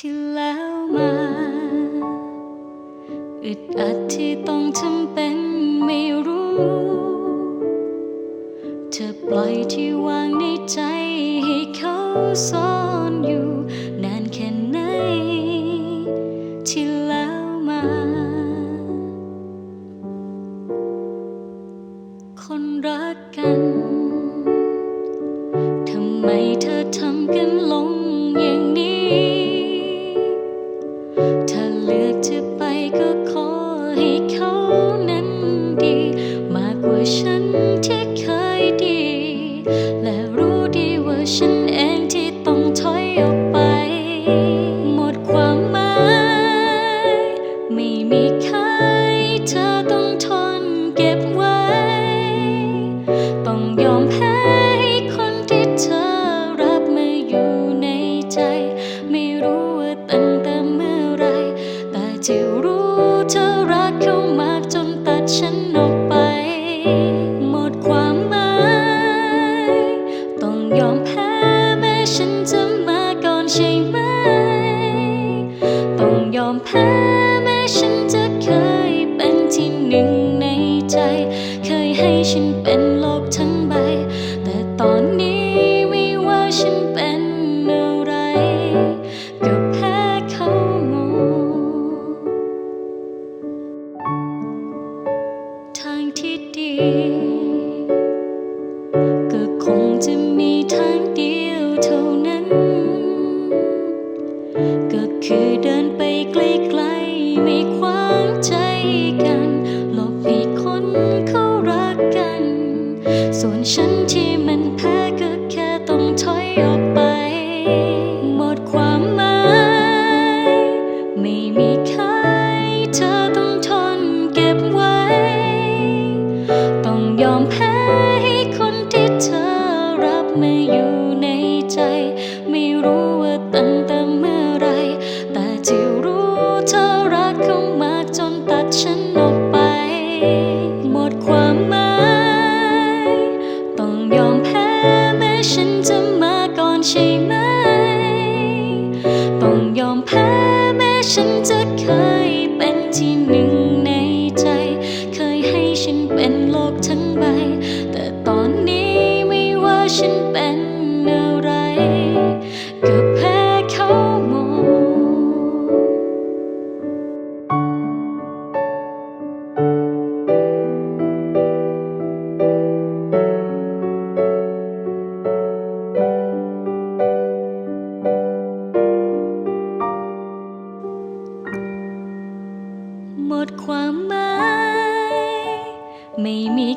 ที่แล้วมา อึดอัดที่ต้องทำเป็นไม่รู้ เธอปล่อยที่วางในใจให้เขาซ่อนอยู่นานแค่ไหนที่แล้วมา คนรักกัน ทำไมเธอทำกันล ใจ ไม่รู้ว่าตั้งแต่เมื่อไร แต่ที่รู้เธอรักเขามากจนตัดฉันออกไป หมดความหมาย ต้องยอมแพ้แม้ฉันจะมาก่อนใช่ไหม ต้องยอมแพ้แม้ฉันจะเคยเป็นที่หนึ่งในใจ เคยให้ฉันเป็น ที่ดี ก็คงจะมีทางเดียวเท่า มแพ้แม้ฉันจะเคยเป็นที่หนึ่งในใจ เคยให้ฉันเป็นโลกทั้งใบ แต่ตอนนี้ ไม่มี